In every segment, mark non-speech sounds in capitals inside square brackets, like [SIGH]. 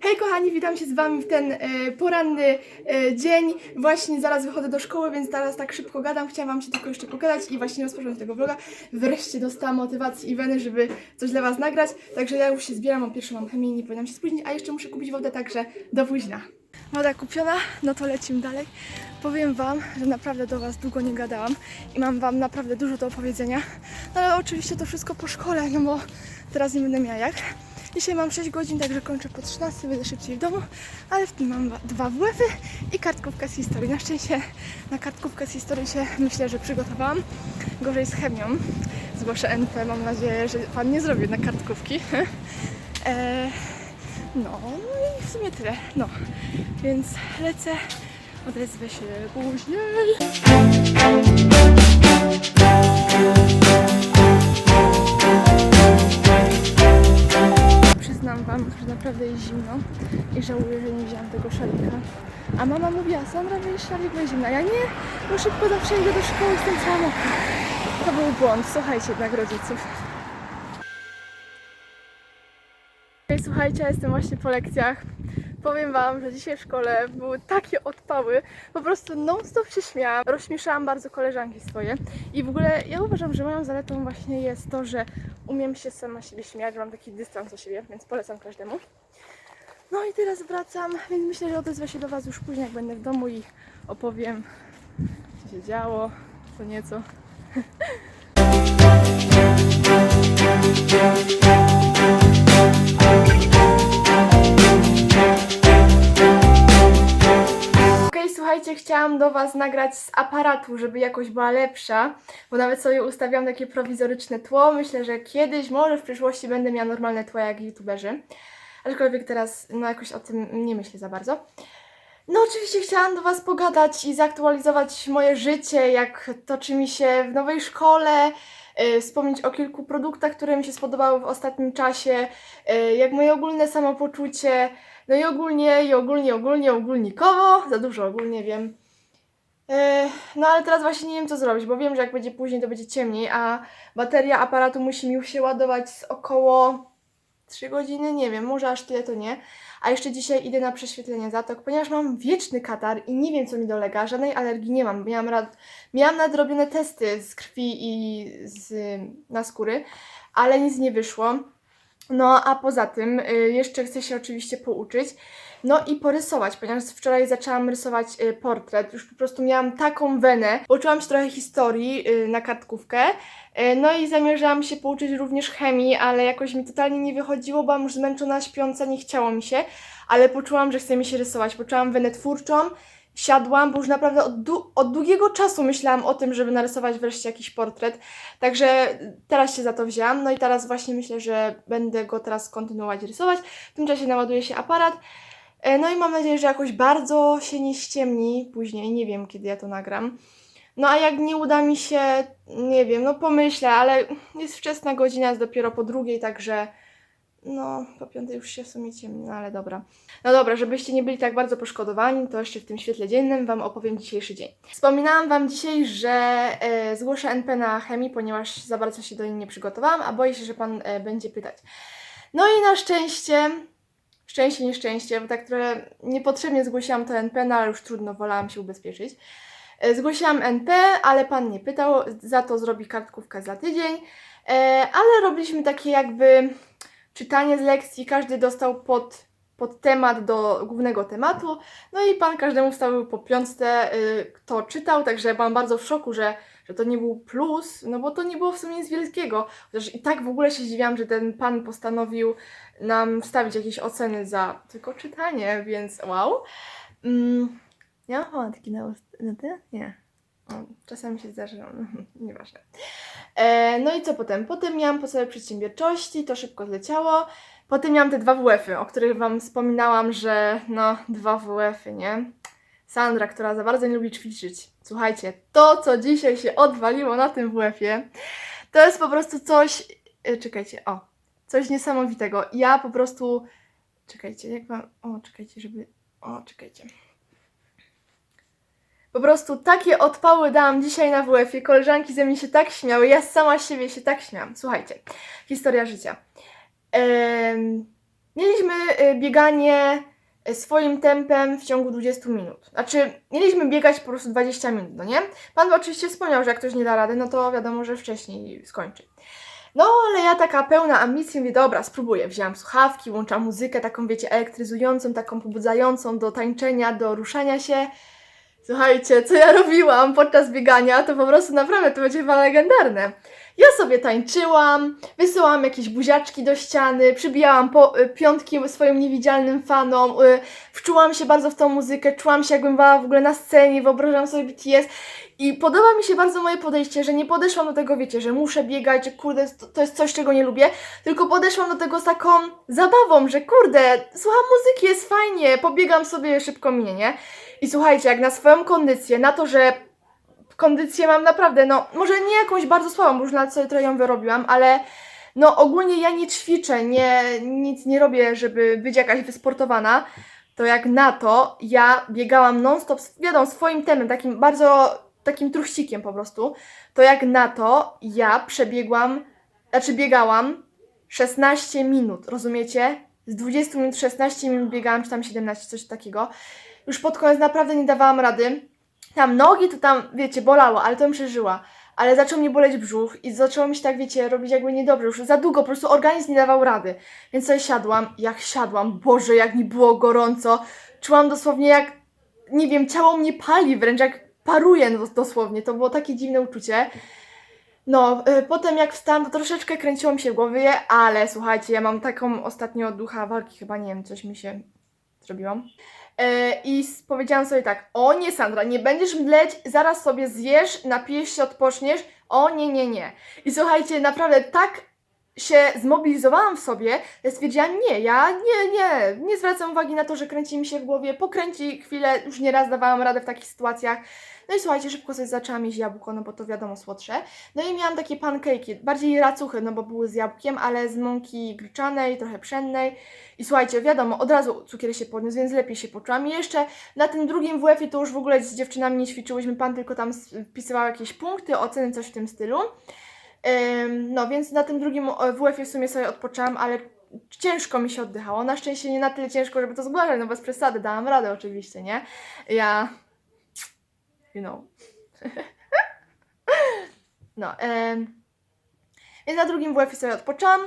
Hej kochani, witam się z Wami w ten e, poranny e, dzień. Właśnie zaraz wychodzę do szkoły, więc teraz tak szybko gadam. Chciałam Wam się tylko jeszcze pogadać i właśnie rozpocząć tego vloga. Wreszcie dostałam motywacji i weny, żeby coś dla Was nagrać. Także ja już się zbieram, mam pierwszą mam chemię nie powinnam się spóźnić, a jeszcze muszę kupić wodę, także do późna. Woda kupiona, no to lecimy dalej. Powiem Wam, że naprawdę do Was długo nie gadałam i mam Wam naprawdę dużo do opowiedzenia. No ale oczywiście to wszystko po szkole, no bo teraz nie będę miała jak. Dzisiaj mam 6 godzin, także kończę po 13, będę szybciej w domu, ale w tym mam dwa WF-y i kartkówkę z historii. Na szczęście na kartkówkę z historii się myślę, że przygotowałam. Gorzej z chemią. Zgłoszę NP, mam nadzieję, że Pan nie zrobi na kartkówki. [LAUGHS] e, no, no i w sumie tyle. No, więc lecę, odezwę się później. Naprawdę jest zimno i żałuję, że nie wzięłam tego szalika. A mama mówiła, Sandra, weź szalik, bo jest zimno. Ja nie, bo szybko zawsze idę do szkoły, jestem cała mokra. To był błąd, słuchajcie jednak rodziców. Słuchajcie, jestem właśnie po lekcjach. Powiem Wam, że dzisiaj w szkole były takie odpały. Po prostu non-stop się śmiałam. Rozśmieszałam bardzo koleżanki swoje. I w ogóle ja uważam, że moją zaletą właśnie jest to, że umiem się sama siebie śmiać, mam taki dystans do siebie, więc polecam każdemu. No i teraz wracam, więc myślę, że odezwę się do Was już później, jak będę w domu i opowiem, co się działo, co nieco. [LAUGHS] słuchajcie, chciałam do Was nagrać z aparatu, żeby jakoś była lepsza, bo nawet sobie ustawiam takie prowizoryczne tło. Myślę, że kiedyś, może w przyszłości będę miała normalne tło jak youtuberzy. Aczkolwiek teraz, no jakoś o tym nie myślę za bardzo. No oczywiście chciałam do Was pogadać i zaktualizować moje życie, jak toczy mi się w nowej szkole, wspomnieć o kilku produktach, które mi się spodobały w ostatnim czasie, yy, jak moje ogólne samopoczucie, no i ogólnie, i ogólnie, ogólnie, ogólnikowo, za dużo ogólnie wiem. Yy, No ale teraz właśnie nie wiem co zrobić, bo wiem, że jak będzie później to będzie ciemniej, a bateria aparatu musi mi się ładować z około 3 godziny, nie wiem, może aż tyle to nie. A jeszcze dzisiaj idę na prześwietlenie zatok, ponieważ mam wieczny katar i nie wiem co mi dolega, żadnej alergii nie mam. Miałam, rad... Miałam nadrobione testy z krwi i z... na skóry, ale nic nie wyszło. No a poza tym y, jeszcze chcę się oczywiście pouczyć. No i porysować, ponieważ wczoraj zaczęłam rysować y, portret. Już po prostu miałam taką wenę. Uczyłam się trochę historii y, na kartkówkę. No i zamierzałam się pouczyć również chemii, ale jakoś mi totalnie nie wychodziło, byłam już zmęczona, śpiąca, nie chciało mi się. Ale poczułam, że chce mi się rysować. Poczułam wenę twórczą. Siadłam, bo już naprawdę od, od długiego czasu myślałam o tym, żeby narysować wreszcie jakiś portret. Także teraz się za to wzięłam. No i teraz właśnie myślę, że będę go teraz kontynuować rysować. W tym czasie naładuje się aparat. E, No i mam nadzieję, że jakoś bardzo się nie ściemni później. Nie wiem, kiedy ja to nagram. No a jak nie uda mi się, nie wiem, no pomyślę, ale jest wczesna godzina, jest dopiero po drugiej, także no po piątej już się w sumie ciemni, no ale dobra. No dobra, żebyście nie byli tak bardzo poszkodowani, to jeszcze w tym świetle dziennym Wam opowiem dzisiejszy dzień. Wspominałam Wam dzisiaj, że e, zgłoszę NP na chemii, ponieważ za bardzo się do niej nie przygotowałam, a boję się, że Pan e, będzie pytać. No i na szczęście, szczęście, nieszczęście, bo tak trochę niepotrzebnie zgłosiłam to NP, no ale już trudno, wolałam się ubezpieczyć. E, Zgłosiłam NP, ale Pan nie pytał, za to zrobi kartkówkę za tydzień, ale robiliśmy takie jakby czytanie z lekcji, każdy dostał pod, pod temat do głównego tematu, no i pan każdemu wstawił po piątce, y, kto czytał, także byłam bardzo w szoku, że, że to nie był plus, no bo to nie było w sumie nic wielkiego, chociaż i tak w ogóle się zdziwiłam, że ten pan postanowił nam wstawić jakieś oceny za tylko czytanie, więc wow. Mm, ja mam taki na, ust- na? Nie. O, czasami się zdarza, no, [LAUGHS] nieważne. E, no i co potem? Potem miałam podstawę przedsiębiorczości, to szybko zleciało. Potem miałam te dwa WF-y, o których Wam wspominałam, że no, dwa WF-y, nie? Sandra, która za bardzo nie lubi ćwiczyć. Słuchajcie, to co dzisiaj się odwaliło na tym WF-ie, to jest po prostu coś. e, Czekajcie, o, coś niesamowitego. Ja po prostu. Czekajcie, jak wam. O, czekajcie, żeby. O, czekajcie. Po prostu takie odpały dałam dzisiaj na WF-ie. Koleżanki ze mnie się tak śmiały, ja sama z siebie się tak śmiałam. Słuchajcie, historia życia. Em, mieliśmy y, bieganie y, swoim tempem w ciągu 20 minut. Znaczy, mieliśmy biegać po prostu 20 minut, no nie? Pan oczywiście wspomniał, że jak ktoś nie da rady, no to wiadomo, że wcześniej skończy. No, ale ja taka pełna ambicji mówię, dobra, spróbuję. Wzięłam słuchawki, włączam muzykę taką, wiecie, elektryzującą, taką pobudzającą do tańczenia, do ruszania się. Słuchajcie, co ja robiłam podczas biegania, to po prostu naprawdę to będzie chyba legendarne. Ja sobie tańczyłam, wysyłałam jakieś buziaczki do ściany, przybijałam po, y, piątki swoim niewidzialnym fanom, y, wczułam się bardzo w tą muzykę, czułam się jakbym była w ogóle na scenie, wyobrażałam sobie BTS i podoba mi się bardzo moje podejście, że nie podeszłam do tego, wiecie, że muszę biegać, że kurde, to, to jest coś, czego nie lubię, tylko podeszłam do tego z taką zabawą, że kurde, słucham muzyki, jest fajnie, pobiegam sobie, szybko minie, nie? I słuchajcie, jak na swoją kondycję, na to, że kondycję mam naprawdę, no, może nie jakąś bardzo słabą, bo już nawet sobie trochę ją wyrobiłam, ale no ogólnie ja nie ćwiczę, nie, nic nie robię, żeby być jakaś wysportowana, to jak na to ja biegałam non-stop, wiadomo, swoim tempem, takim bardzo, takim truchcikiem po prostu, to jak na to ja przebiegłam, znaczy biegałam 16 minut, rozumiecie? Z 20 minut 16 minut biegałam, czy tam 17, coś takiego. Już pod koniec naprawdę nie dawałam rady. Tam nogi to tam, wiecie, bolało, ale to bym przeżyła. Ale zaczął mnie boleć brzuch i zaczęło mi się tak, wiecie, robić jakby niedobrze. Już za długo, po prostu organizm nie dawał rady. Więc sobie siadłam. Jak siadłam, Boże, jak mi było gorąco. Czułam dosłownie jak, nie wiem, ciało mnie pali wręcz, jak paruje dos- dosłownie. To było takie dziwne uczucie. No, y, potem jak wstałam, to troszeczkę kręciło mi się w głowie, ale słuchajcie, ja mam taką ostatnio ducha walki, chyba nie wiem, coś mi się zrobiłam. E, I powiedziałam sobie tak, o nie Sandra, nie będziesz mdleć, zaraz sobie zjesz, napijesz się, odpoczniesz, o nie, nie, nie. I słuchajcie, naprawdę tak się zmobilizowałam w sobie, stwierdziłam, nie, ja nie, nie, nie zwracam uwagi na to, że kręci mi się w głowie, pokręci chwilę, już nieraz dawałam radę w takich sytuacjach. No i słuchajcie, szybko sobie zaczęłam jeść jabłko, no bo to wiadomo słodsze. No i miałam takie pancake'i, bardziej racuchy, no bo były z jabłkiem, ale z mąki gryczanej, trochę pszennej. I słuchajcie, wiadomo, od razu cukier się podniósł, więc lepiej się poczułam. I jeszcze na tym drugim WF-ie to już w ogóle z dziewczynami nie ćwiczyłyśmy, pan tylko tam wpisywał jakieś punkty, oceny, coś w tym stylu. No więc na tym drugim e, WF-ie w sumie sobie odpoczęłam, ale ciężko mi się oddychało. Na szczęście nie na tyle ciężko, żeby to zgłaszać, no bez przesady, dałam radę oczywiście, nie? Ja... You know. [LAUGHS] no, więc na drugim WF-ie sobie odpoczęłam.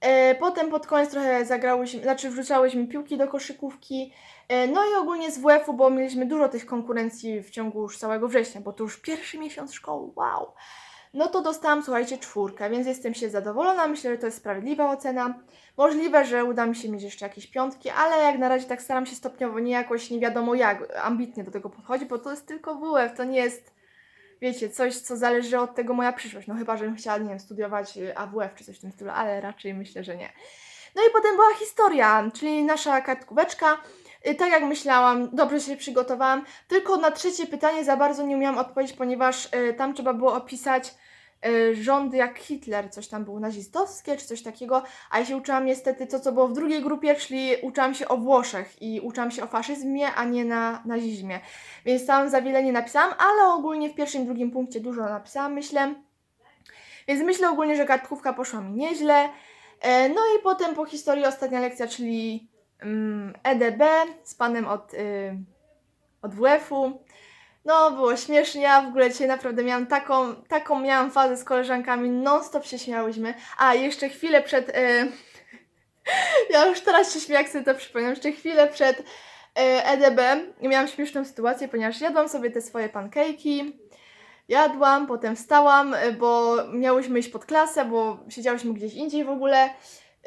E, potem pod koniec trochę zagrałyśmy, znaczy wrzucałyśmy piłki do koszykówki. E, no i ogólnie z WF-u, bo mieliśmy dużo tych konkurencji w ciągu już całego września, bo to już pierwszy miesiąc szkoły, wow! No to dostałam, słuchajcie, czwórkę, więc jestem się zadowolona. Myślę, że to jest sprawiedliwa ocena. Możliwe, że uda mi się mieć jeszcze jakieś piątki, ale jak na razie tak staram się stopniowo, nie jakoś nie wiadomo jak, ambitnie do tego podchodzić, bo to jest tylko WF, to nie jest, wiecie, coś, co zależy od tego moja przyszłość. No chyba, żebym chciała, nie wiem, studiować y, AWF czy coś w tym stylu, ale raczej myślę, że nie. No i potem była historia, czyli nasza kartkóweczka. Y, Tak jak myślałam, dobrze się przygotowałam. Tylko na trzecie pytanie za bardzo nie umiałam odpowiedzieć, ponieważ y, tam trzeba było opisać y, rządy jak Hitler, coś tam było nazistowskie czy coś takiego, a ja się uczyłam niestety to, co było w drugiej grupie, czyli uczyłam się o Włoszech i uczyłam się o faszyzmie, a nie na nazizmie. Więc tam za wiele nie napisałam, ale ogólnie w pierwszym drugim punkcie dużo napisałam, myślę. Więc myślę ogólnie, że kartkówka poszła mi nieźle. E, No i potem po historii ostatnia lekcja, czyli EDB z panem od, y, od WF-u. No, było śmiesznie, ja w ogóle dzisiaj naprawdę miałam taką, taką miałam fazę z koleżankami, non stop się śmiałyśmy. A, jeszcze chwilę przed... Y, [LAUGHS] ja już teraz się śmieję, jak sobie to przypominam, jeszcze chwilę przed y, EDB miałam śmieszną sytuację, ponieważ jadłam sobie te swoje pankejki, jadłam, potem wstałam, y, bo miałyśmy iść pod klasę, bo siedziałyśmy gdzieś indziej w ogóle.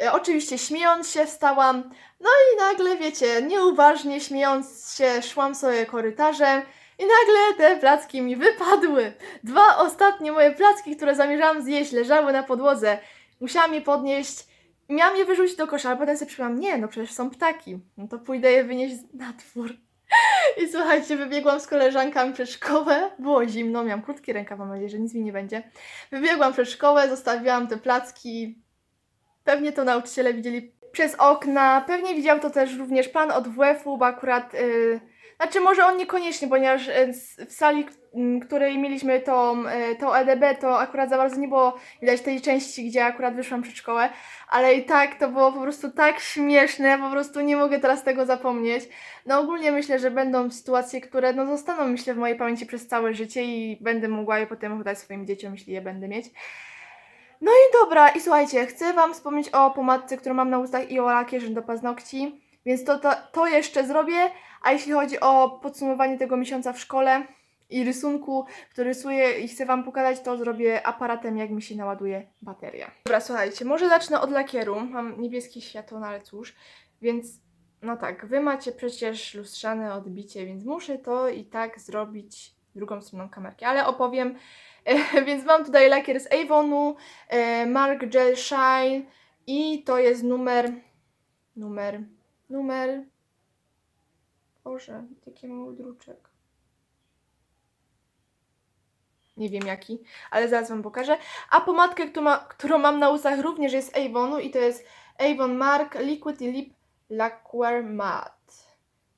Y, Oczywiście śmiejąc się wstałam, no i nagle, wiecie, nieuważnie śmiejąc się szłam sobie korytarzem i nagle te placki mi wypadły. Dwa ostatnie moje placki, które zamierzałam zjeść, leżały na podłodze. Musiałam je podnieść miałam je wyrzucić do kosza, ale potem sobie przypomniałam, nie, no przecież są ptaki. No to pójdę je wynieść na dwór. [LAUGHS] I słuchajcie, wybiegłam z koleżankami przed szkołę. Było zimno, miałam krótki rękaw, mam nadzieję, że nic mi nie będzie. Wybiegłam przed szkołę, zostawiłam te placki. Pewnie to nauczyciele widzieli przez okna. Pewnie widział to też również pan od WF-u, bo akurat, yy, Znaczy może on niekoniecznie, ponieważ s- w sali, m, której mieliśmy tą, e, tą EDB, to akurat za bardzo nie było widać tej części, gdzie akurat wyszłam przed szkołę, ale i tak to było po prostu tak śmieszne, po prostu nie mogę teraz tego zapomnieć. No ogólnie myślę, że będą sytuacje, które no zostaną myślę w mojej pamięci przez całe życie i będę mogła je potem oddać swoim dzieciom, jeśli je będę mieć. No i dobra, i słuchajcie, chcę Wam wspomnieć o pomadce, którą mam na ustach i o lakierze do paznokci, więc to, to, to jeszcze zrobię, a jeśli chodzi o podsumowanie tego miesiąca w szkole i rysunku, który rysuję i chcę Wam pokazać, to zrobię aparatem, jak mi się naładuje bateria. Dobra, słuchajcie, może zacznę od lakieru. Mam niebieskie światło, no ale cóż, więc no tak, Wy macie przecież lustrzane odbicie, więc muszę to i tak zrobić drugą stroną kamerki, ale opowiem. [LAUGHS] Więc mam tutaj lakier z Avonu, e, Mark Gel Shine i to jest numer, numer, numer Boże, jaki mały druczek. Nie wiem jaki, ale zaraz Wam pokażę. A pomadkę, którą, ma, którą mam na ustach również jest Avonu i to jest Avon Mark Liquid Lip Lacquer Matte.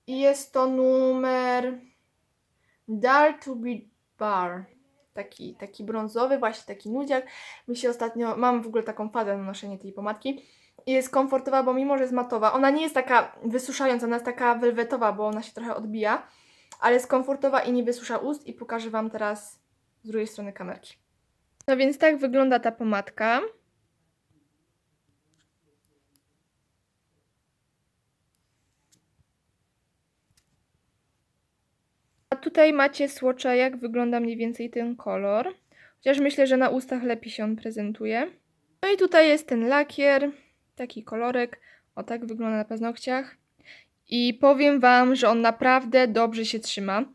I jest to numer Dare to be Bar. Taki, taki brązowy, właśnie taki nudziak. Mi się ostatnio, mam w ogóle taką fadę na noszenie tej pomadki. I jest komfortowa, bo mimo, że jest matowa, ona nie jest taka wysuszająca, ona jest taka welwetowa, bo ona się trochę odbija, ale jest komfortowa i nie wysusza ust i pokażę Wam teraz z drugiej strony kamerki. No więc tak wygląda ta pomadka. Tutaj macie słocza, jak wygląda mniej więcej ten kolor. Chociaż myślę, że na ustach lepiej się on prezentuje. No i tutaj jest ten lakier, taki kolorek. O tak wygląda na paznokciach. I powiem Wam, że on naprawdę dobrze się trzyma.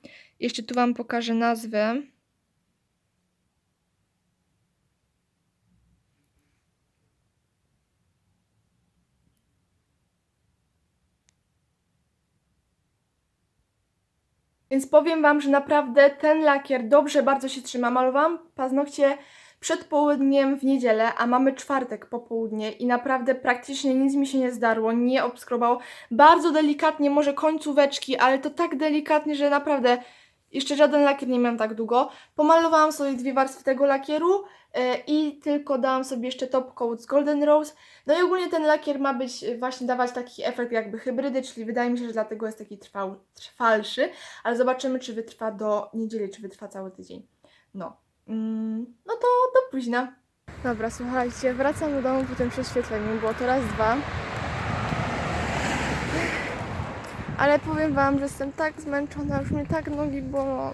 Jeszcze tu Wam pokażę nazwę. Więc powiem Wam, że naprawdę ten lakier dobrze bardzo się trzyma. Malowałam paznokcie przed południem w niedzielę, a mamy czwartek po południe i naprawdę praktycznie nic mi się nie zdarło, nie obskrobało. Bardzo delikatnie, może końcóweczki, ale to tak delikatnie, że naprawdę jeszcze żaden lakier nie miałam tak długo. Pomalowałam sobie dwie warstwy tego lakieru e, i tylko dałam sobie jeszcze top coat z Golden Rose. No i ogólnie ten lakier ma być e, właśnie dawać taki efekt jakby hybrydy, czyli wydaje mi się, że dlatego jest taki trwał, trwalszy, ale zobaczymy, czy wytrwa do niedzieli, czy wytrwa cały tydzień. No. Mm, no to do późna. Dobra, słuchajcie, wracam do domu po tym prześwietleniu, było to raz, dwa. Ale powiem Wam, że jestem tak zmęczona, już mnie tak nogi bolą.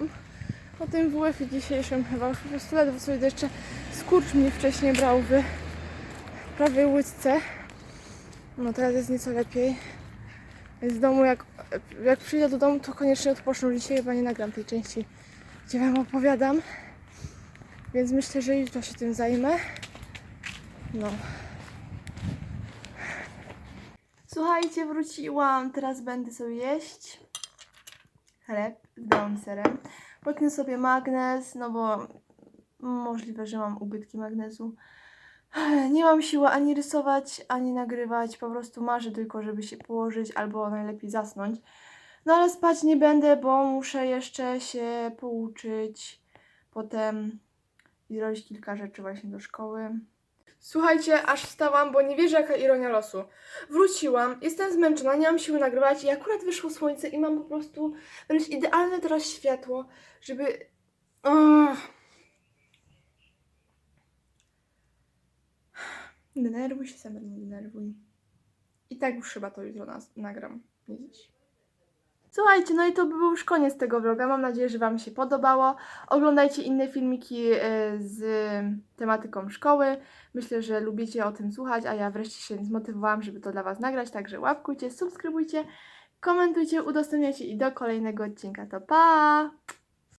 Po tym WF-ie dzisiejszym chyba już po prostu ledwo sobie jeszcze skurcz mnie wcześniej brał w prawej łydce. No teraz jest nieco lepiej. W domu, jak, jak przyjdę do domu, to koniecznie odpocznę. Dzisiaj chyba nie nagram tej części, gdzie Wam opowiadam. Więc myślę, że jutro się tym zajmę. No. Słuchajcie, wróciłam. Teraz będę sobie jeść chleb z białym serem. Łyknę sobie magnez, no bo możliwe, że mam ubytki magnezu. Nie mam siły ani rysować, ani nagrywać. Po prostu marzę tylko, żeby się położyć albo najlepiej zasnąć. No ale spać nie będę, bo muszę jeszcze się pouczyć. Potem i zrobić kilka rzeczy właśnie do szkoły. Słuchajcie, aż wstałam, bo nie wierzę jaka ironia losu. Wróciłam, jestem zmęczona, nie mam siły nagrywać i akurat wyszło słońce i mam po prostu wręcz idealne teraz światło, żeby... Ugh. Denerwuj się, Samer, nie denerwuj. I tak już chyba to jutro nas nagram, nie dziś. Słuchajcie, no i to by był już koniec tego vloga. Mam nadzieję, że Wam się podobało. Oglądajcie inne filmiki e, z tematyką szkoły. Myślę, że lubicie o tym słuchać, a ja wreszcie się zmotywowałam, żeby to dla Was nagrać. Także łapkujcie, subskrybujcie, komentujcie, udostępniajcie i do kolejnego odcinka. To pa!